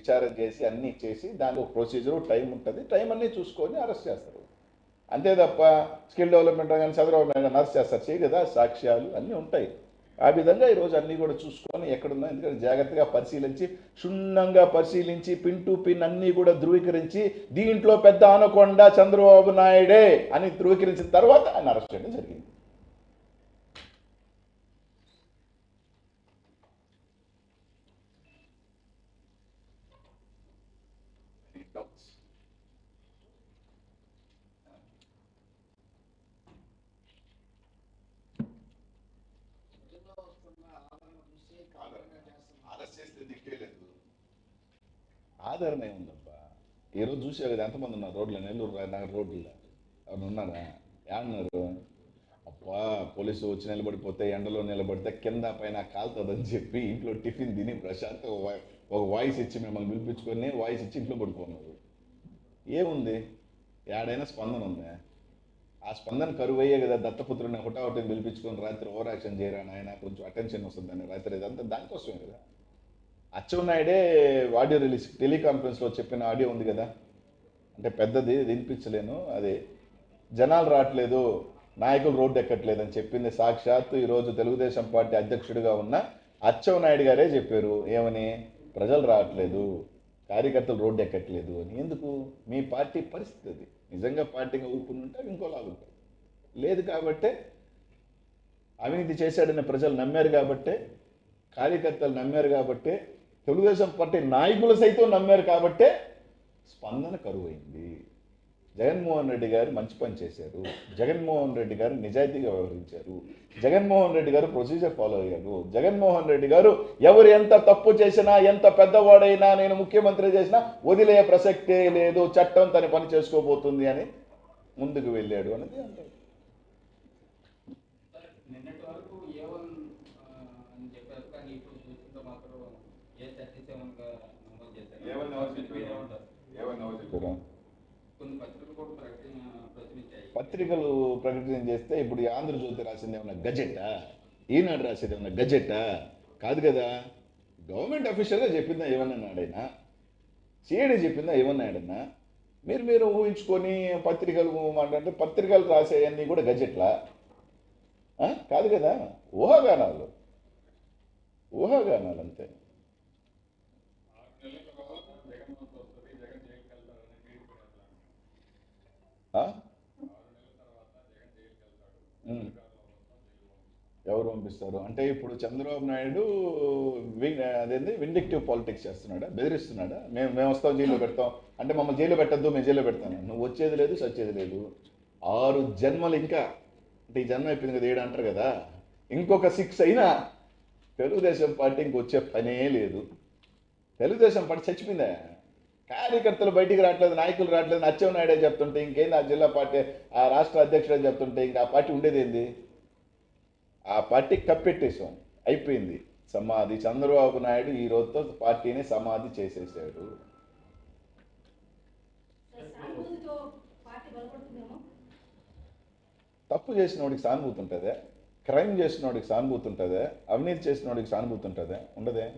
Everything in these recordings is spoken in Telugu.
విచారం చేసి అన్నీ చేసి దానికి ఒక ప్రొసీజర్ టైం ఉంటుంది. టైం అన్నీ చూసుకొని అరెస్ట్ చేస్తారు. అంతే తప్ప స్కిల్ డెవలప్మెంట్ కానీ చంద్రబాబు నాయుడు అరెస్ట్ చేస్తారు. చేయలేదా? సాక్ష్యాలు అన్నీ ఉంటాయి. ఆ విధంగా ఈరోజు అన్నీ కూడా చూసుకొని ఎక్కడున్నా ఎందుకంటే జాగ్రత్తగా పరిశీలించి క్షుణ్ణంగా పరిశీలించి పిన్ టు పిన్ అన్నీ కూడా ధృవీకరించి దీంట్లో పెద్ద అనకొండ చంద్రబాబు నాయుడే అని ధృవీకరించిన తర్వాత ఆయన అరెస్ట్ చేయడం జరిగింది. ఆదరణ ఏముందబ్బా ఈరోజు చూసావు కదా ఎంతమంది ఉన్నారు రోడ్లు నెల్లూరు నగర్ రోడ్లలో. ఎవరు ఉన్నారా? ఏమన్నారు అబ్బా పోలీసు వచ్చి నిలబడిపోతే ఎండలో నిలబడితే కింద పైన కాలుతుందని చెప్పి ఇంట్లో టిఫిన్ తిని ప్రశాంత్ ఒక ఒక వాయిస్ ఇచ్చి మిమ్మల్ని పిలిపించుకొని వాయిస్ ఇచ్చి ఇంట్లో పడుకున్నారు ఏముంది? ఏడైనా స్పందన ఉందా? ఆ స్పందన కరువయ్యే కదా దత్తపుత్రుని హుటాహుటిని పిలిపించుకొని రాత్రి ఓవర్ యాక్షన్ చేయరా నాయన? కొంచెం అటెన్షన్ వస్తుందని రాత్రి ఇదంతా దానికోసమే కదా. అచ్చెన్నాయుడే ఆడియో రిలీజ్ టెలికాన్ఫరెన్స్లో చెప్పిన ఆడియో ఉంది కదా. అంటే పెద్దది వినిపించలేను. అది జనాలు రావట్లేదు నాయకులు రోడ్డు ఎక్కట్లేదు అని చెప్పింది. సాక్షాత్తు ఈరోజు తెలుగుదేశం పార్టీ అధ్యక్షుడిగా ఉన్న అచ్చెన్నాయుడు గారే చెప్పారు. ఏమని? ప్రజలు రావట్లేదు కార్యకర్తలు రోడ్డు ఎక్కట్లేదు అని. ఎందుకు? మీ పార్టీ పరిస్థితి అది. నిజంగా పార్టీగా ఊరుకుని ఉంటే అవి ఇంకోలా ఉంటాయి లేదు కాబట్టే అవినీతి చేశాడని ప్రజలు నమ్మారు కాబట్టే కార్యకర్తలు నమ్మారు కాబట్టే తెలుగుదేశం పార్టీ నాయకులు సైతం నమ్మారు కాబట్టే స్పందన కరువైంది. జగన్మోహన్ రెడ్డి గారు మంచి పని చేశారు. జగన్మోహన్ రెడ్డి గారు నిజాయితీగా వ్యవహరించారు. జగన్మోహన్ రెడ్డి గారు ప్రొసీజర్ ఫాలో అయ్యారు. జగన్మోహన్ రెడ్డి గారు ఎవరు ఎంత తప్పు చేసినా ఎంత పెద్దవాడైనా నేను ముఖ్యమంత్రి చేసినా వదిలే ప్రసక్తే లేదు చట్టం తన పని చేసుకోబోతుంది అని ముందుకు వెళ్ళాడు అనేది అంటారు నిన్నటి వరకు ఏ వన్ అని చెప్పారు కానీ ఇప్పుడు చూస్తుంటే మాత్రం ఏ థర్టీ సెవెన్గా నమోదు చేశారు మీరేమంటారు? చెప్పారు కొన్ని పత్రికలు కూడా ప్రకటన ప్రచురించాయి పత్రికలు ప్రకటన చేస్తే ఇప్పుడు ఈ ఆంధ్రజ్యోతి రాసింది ఏమన్నా గజెట్టా ఈనాడు రాసేది ఏమన్నా గజెట్టా కాదు కదా. గవర్నమెంట్ అఫీషియల్గా చెప్పిందా ఏమన్నా నాడైనా? సిఐడి చెప్పిందా ఏమన్నాడన్నా మీరు మీరు ఊహించుకొని పత్రికలు మాట్లాడితే పత్రికలు రాసేవన్నీ కూడా గజెట్లా? కాదు కదా. ఊహాగానాలు. ఊహాగానాలు అంతే ఆ? ఎవరు పంపిస్తారు? అంటే ఇప్పుడు చంద్రబాబు నాయుడు విన్ అదేంది? విండిక్టివ్ పాలిటిక్స్ చేస్తున్నాడా? బెదిరిస్తున్నాడా? మేము మేము వస్తాం జైల్లో పెడతాం. అంటే మమ్మల్ని జైల్లో పెట్టద్దు మేము జైల్లో పెడతాను నువ్వు వచ్చేది లేదు సచ్చేది లేదు. ఆరు జన్మలు ఇంకా అంటే ఈ జన్మ అయిపోయింది కదా ఏడు అంటారు కదా. ఇంకొక సిక్స్ అయినా తెలుగుదేశం పార్టీ ఇంకొచ్చే పనే లేదు. తెలుగుదేశం పార్టీ చచ్చిపోయిందా? కార్యకర్తలు బయటికి రావట్లేదు నాయకులు రావట్లేదు అచ్చెం నాయుడే చెప్తుంటే ఇంకేంది ఆ జిల్లా పార్టీ ఆ రాష్ట్ర అధ్యక్షుడే చెప్తుంటే ఇంకా ఆ పార్టీ ఉండేది ఏంది ఆ పార్టీ కప్పెట్టేశాం అయిపోయింది. సమాధి చంద్రబాబు నాయుడు ఈ రోజుతో పార్టీని సమాధి చేసేసాడు. తప్పు చేసిన వాడికి సానుభూతి ఉంటుందే? క్రైమ్ చేసిన వాడికి సానుభూతి ఉంటుందే? అవినీతి చేసిన వాడికి సానుభూతి ఉంటుందే? ఉండదే.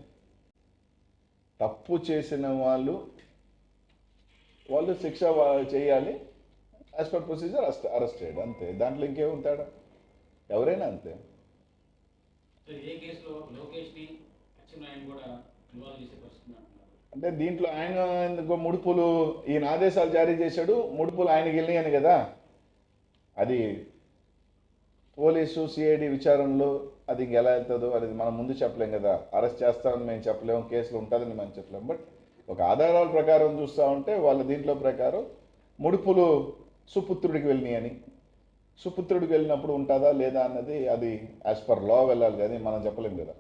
తప్పు చేసిన వాళ్ళు వాళ్ళు శిక్ష చేయాలి. As per procedure arrest arrest చేయడం అంతే. దాంట్లో ఇంకేముంటాడా ఎవరైనా అంతే. అంటే దీంట్లో ఆయన ఎందుకో ముడుపులు ఈయన ఆదేశాలు జారీ చేశాడు ముడుపులు ఆయనకి వెళ్ళినాయని కదా? అది పోలీసు సిఐడి విచారణలో అది ఇంక ఎలా వెళ్తుందో అది మనం ముందు చెప్పలేం కదా. అరెస్ట్ చేస్తామని మేము చెప్పలేము కేసులు ఉంటుందని మనం చెప్పలేం. బట్ ఒక ఆధారాల ప్రకారం చూస్తూ ఉంటే వాళ్ళ దీంట్లో ప్రకారం ముడుపులు సుపుత్రుడికి వెళ్ళినాయని. సుపుత్రుడికి వెళ్ళినప్పుడు ఉంటుందా లేదా అన్నది అది యాజ్ పర్ లా వెళ్ళాలి కానీ మనం చెప్పలేం కదా.